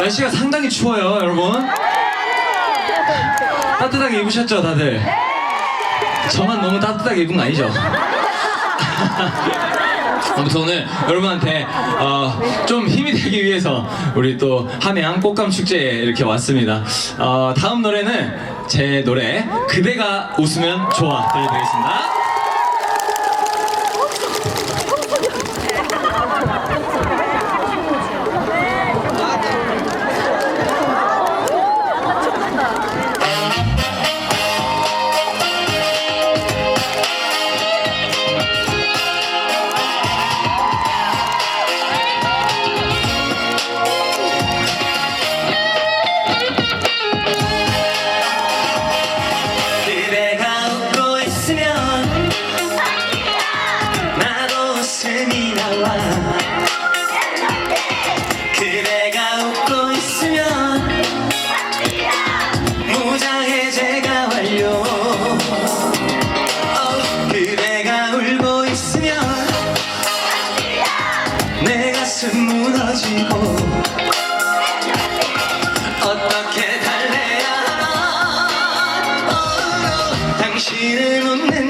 날씨가 상당히 추워요, 여러분. 따뜻하게 입으셨죠, 다들? 저만 너무 따뜻하게 입은 거 아니죠? 아무튼 오늘 여러분한테 어, 좀 힘이 되기 위해서 우리 또 함양 꽃감 축제에 이렇게 왔습니다. 어, 다음 노래는 제 노래 그대가 웃으면 좋아 들려드리겠습니다. 무너지고 어떻게 달래야 하나 어, 당신은 웃는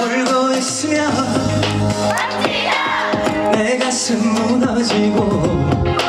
울고 있으면 내 가슴 무너지고